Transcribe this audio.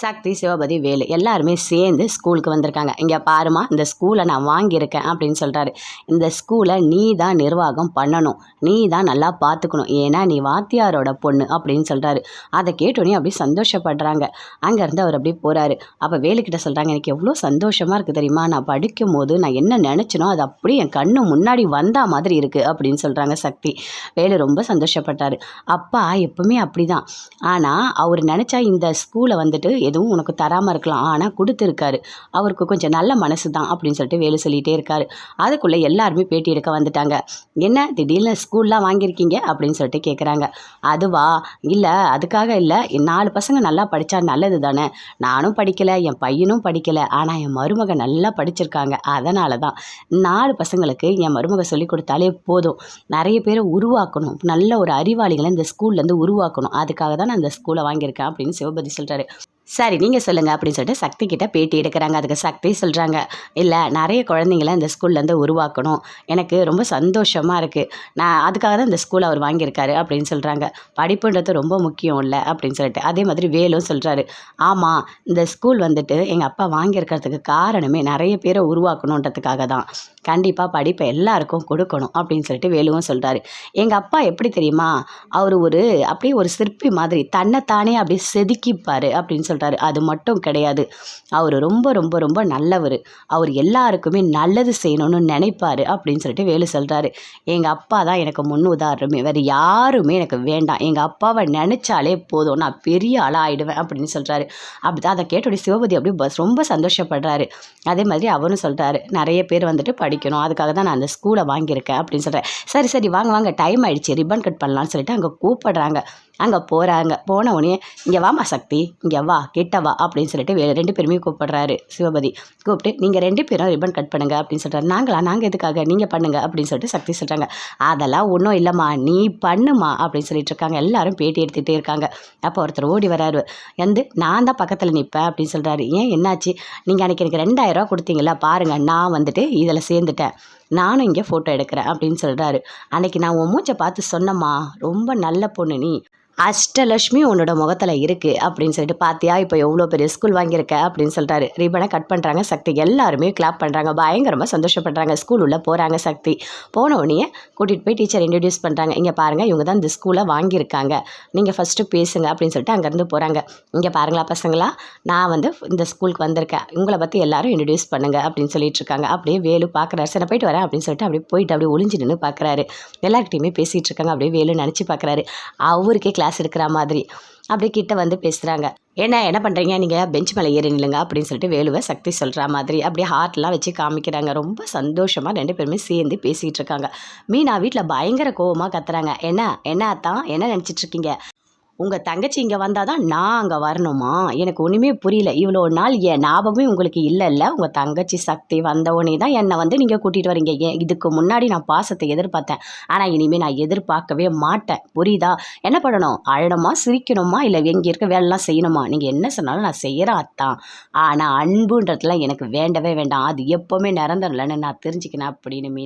சக்தி சிவபதி வேலு. எல்லாருமே சேர்ந்து ஸ்கூலுக்கு வந்திருக்காங்க. இங்கே பாருமா இந்த ஸ்கூலை நான் வாங்கியிருக்கேன் அப்படின்னு சொல்கிறாரு இந்த ஸ்கூலை நீ தான் நிர்வாகம் பண்ணணும். நீ தான் நல்லா பார்த்துக்கணும். ஏன்னா நீ வாத்தியாரோட பொண்ணு அப்படின்னு சொல்கிறாரு அதை கேட்டோன்னே அப்படியே சந்தோஷப்படுறாங்க. அங்கேருந்து அவர் அப்படியே போகிறாரு அப்போ வேலுக்கிட்ட சொல்கிறாங்க எனக்கு எவ்வளோ சந்தோஷமாக இருக்குது தெரியுமா? நான் படிக்கும் போது நான் என்ன நினச்சினோ அது அப்படியே என் கண்ணு முன்னாடி வந்தா மாதிரி இருக்குது அப்படின்னு சொல்கிறாங்க சக்தி. வேலு ரொம்ப சந்தோஷப்பட்டார். அப்பா எப்பவுமே அப்படி தான் ஆனால் அவர் நினச்சா இந்த ஸ்கூலை வந்துட்டு எதுவும் உனக்கு தராமல் இருக்கலாம். ஆனால் கொடுத்துருக்காரு. அவருக்கு கொஞ்சம் நல்ல மனசு தான் அப்படின்னு சொல்லிட்டு வேலு சொல்லிகிட்டே இருக்காரு. அதுக்குள்ளே எல்லாருமே பேட்டி எடுக்க வந்துட்டாங்க. என்ன திடீர்னு ஸ்கூல்லாம் வாங்கியிருக்கீங்க? அப்படின்னு சொல்லிட்டு கேட்குறாங்க அதுவா? இல்லை அதுக்காக இல்லை. நாலு பசங்க நல்லா படித்தா நல்லது தானே நானும் படிக்கலை என் பையனும் படிக்கலை. ஆனால் என் மருமக நல்லா படிச்சிருக்காங்க. அதனால தான் நாலு பசங்களுக்கு என் மருமக சொல்லி கொடுத்தாலே போதும். நிறைய பேரை உருவாக்கணும். நல்ல ஒரு அறிவாளிகளை இந்த ஸ்கூல்லேருந்து உருவாக்கணும். அதுக்காக தான் நான் இந்த ஸ்கூலை வாங்கியிருக்கேன் அப்படின்னு சிவபதி சொல்கிறாரு சரி நீங்கள் சொல்லுங்கள் அப்படின்னு சொல்லிட்டு சக்தி கிட்ட பேட்டி எடுக்கிறாங்க. அதுக்கு சக்தி சொல்கிறாங்க இல்லை நிறைய குழந்தைங்கள இந்த ஸ்கூல்லேருந்து உருவாக்கணும். எனக்கு ரொம்ப சந்தோஷமாக இருக்குது நான் அதுக்காக தான் இந்த ஸ்கூல் அவர் வாங்கியிருக்காரு அப்படின்னு சொல்கிறாங்க படிப்புன்றது ரொம்ப முக்கியம் இல்லை அப்படின்னு சொல்லிட்டு. அதே மாதிரி வேலும் சொல்கிறாரு ஆமாம் இந்த ஸ்கூல் வந்துட்டு எங்கள் அப்பா வாங்கியிருக்கிறதுக்கு காரணமே நிறைய பேரை உருவாக்கணுன்றதுக்காக தான். கண்டிப்பாக படிப்பை எல்லாருக்கும் கொடுக்கணும் அப்படின்னு சொல்லிட்டு வேலுவும் சொல்கிறாரு எங்கள் அப்பா எப்படி தெரியுமா அவர் ஒரு அப்படியே ஒரு சிற்பி மாதிரி தன்னைத்தானே அப்படியே செதுக்கிப்பார் அப்படின்னு சொல்கிறாரு அது மட்டும் கிடையாது. அவர் ரொம்ப ரொம்ப ரொம்ப நல்லவர். அவர் எல்லாருக்குமே நல்லது செய்யணும்னு நினைப்பார் அப்படின்னு சொல்லிட்டு வேலு சொல்கிறாரு எங்கள் அப்பா தான் எனக்கு முன் உதாரணமே. வேறு யாருமே எனக்கு வேண்டாம். எங்கள் அப்பாவை நினச்சாலே போதும். நான் பெரிய ஆளாக ஆகிடுவேன் அப்படின்னு சொல்கிறாரு அப்படி அதை கேட்டோடைய சிவபதி அப்படியே பஸ் ரொம்ப சந்தோஷப்படுறாரு. அதே மாதிரி அவரும் சொல்கிறாரு நிறைய பேர் வந்துட்டு படிக்கணும். அதுக்காக தான் நான் அந்த ஸ்கூலை வாங்கியிருக்கேன் அப்படின்னு சொல்கிறேன் சரி சரி வாங்க வாங்க. டைம் ஆயிடுச்சு. ரிப்பன் கட் பண்ணலான்னு சொல்லிட்டு அங்கே கூப்பிடுறாங்க. அங்கே போகிறாங்க போன உடனே இங்கே வாமா சக்தி இங்கே வா கிட்ட வா அப்படின்னு சொல்லிட்டு வே ரெண்டு பேருமே கூப்பிடுறாரு சிவபதி. கூப்பிட்டு நீங்கள் ரெண்டு பேரும் ரிப்பன் கட் பண்ணுங்க அப்படின்னு சொல்கிறாரு நாங்களா? நாங்கள் எதுக்காக? நீங்கள் பண்ணுங்க அப்படின்னு சொல்லிட்டு சக்தி சொல்கிறாங்க அதெல்லாம் ஒன்றும் இல்லைம்மா நீ பண்ணுமா? அப்படின்னு சொல்லிட்டு இருக்காங்க. எல்லாரும் பேட்டி எடுத்துகிட்டே இருக்காங்க. அப்போ ஒருத்தர் ஓடி வராரு. வந்து நான் தான் பக்கத்தில் நிற்பேன் அப்படின்னு சொல்கிறாரு ஏன்? என்னாச்சு? நீங்கள் அன்றைக்கி எனக்கு ரெண்டாயிரரூவா கொடுத்தீங்களா பாருங்கள் நான் வந்துட்டு இதில் சேர்ந்துட்டேன். நானும் இங்கே ஃபோட்டோ எடுக்கிறேன் அப்படின்னு சொல்கிறாரு அன்றைக்கி நான் உன் மூச்சை பார்த்து சொன்னம்மா ரொம்ப நல்ல பொண்ணு நீ. அஷ்டலட்சுமி உன்னோட முகத்தில் இருக்குது அப்படின்னு சொல்லிட்டு பார்த்தியா இப்போ எவ்வளோ பெரிய ஸ்கூல் வாங்கியிருக்க? அப்படின்னு சொல்லிட்டாரு ரிபனை கட் பண்ணுறாங்க சக்தி. எல்லாருமே கிளாப் பண்ணுறாங்க பயங்கரமாக சந்தோஷப்படுறாங்க. ஸ்கூல் உள்ளே போகிறாங்க சக்தி. போன உடனே கூட்டிகிட்டு போய் டீச்சர் இன்ட்ரடியூஸ் பண்ணுறாங்க இங்கே பாருங்கள் இவங்க தான் இந்த ஸ்கூலை வாங்கியிருக்காங்க. நீங்கள் ஃபஸ்ட்டு பேசுங்க. அப்படின்னு சொல்லிட்டு அங்கேருந்து போகிறாங்க இங்கே பாருங்களா பசங்களா நான் வந்து இந்த ஸ்கூலுக்கு வந்திருக்கேன். உங்களை பற்றி எல்லாரும் இன்ட்ரடியூஸ் பண்ணுங்க. அப்படின்னு சொல்லிட்டு இருக்காங்க. அப்படியே வேலு பார்க்குறாரு சரி போயிட்டு வரேன். அப்படின்னு சொல்லிட்டு அப்படியே போயிட்டு அப்படியே ஒளிஞ்சு நின்று பார்க்குறாரு எல்லார்கிட்டையுமே பேசிகிட்டு இருக்காங்க. அப்படியே வேலு நினச்சி பார்க்குறாரு அவருக்கே கிளாஸ் கிளாஸ் எடுக்கிற மாதிரி. அப்படி கிட்ட வந்து பேசுகிறாங்க ஏன்னா என்ன பண்ணுறீங்க நீங்கள் பெஞ்ச் மேலே ஏறி நில்லுங்க அப்படின்னு சொல்லிட்டு வேலுவை சக்தி சொல்கிற மாதிரி. அப்படியே ஹார்ட்லாம் வச்சு காமிக்கிறாங்க. ரொம்ப சந்தோஷமாக ரெண்டு பேருமே சேர்ந்து பேசிகிட்டு இருக்காங்க. மீனா வீட்டில் பயங்கர கோவமாக கத்துறாங்க. என்ன? என்ன தான் என்ன நினச்சிட்ருக்கீங்க உங்கள் தங்கச்சி இங்கே வந்தால் தான் நான் அங்கே வரணுமா? எனக்கு ஒன்றுமே புரியல. இவ்வளோ நாள் என் ஞாபகமே உங்களுக்கு இல்லைல்ல. உங்கள் தங்கச்சி சக்தி வந்தவொடனே தான் என்னை வந்து நீங்கள் கூட்டிகிட்டு வரீங்க. ஏன் இதுக்கு முன்னாடி நான் பாசத்தை எதிர்பார்த்தேன். ஆனால் இனிமேல் நான் எதிர்பார்க்கவே மாட்டேன். புரியுதா? என்ன பண்ணணும்? அழணுமா சிரிக்கணுமா? இல்லை எங்கே இருக்க வேலைலாம் செய்யணுமா? நீங்கள் என்ன சொன்னாலும் நான் செய்கிறேன் அத்தான் ஆனால் அன்புன்றதுலாம் எனக்கு வேண்டவே வேண்டாம். அது எப்போவுமே நிரந்தரலன்னு நான் தெரிஞ்சுக்கினேன் அப்படின்னு மீன்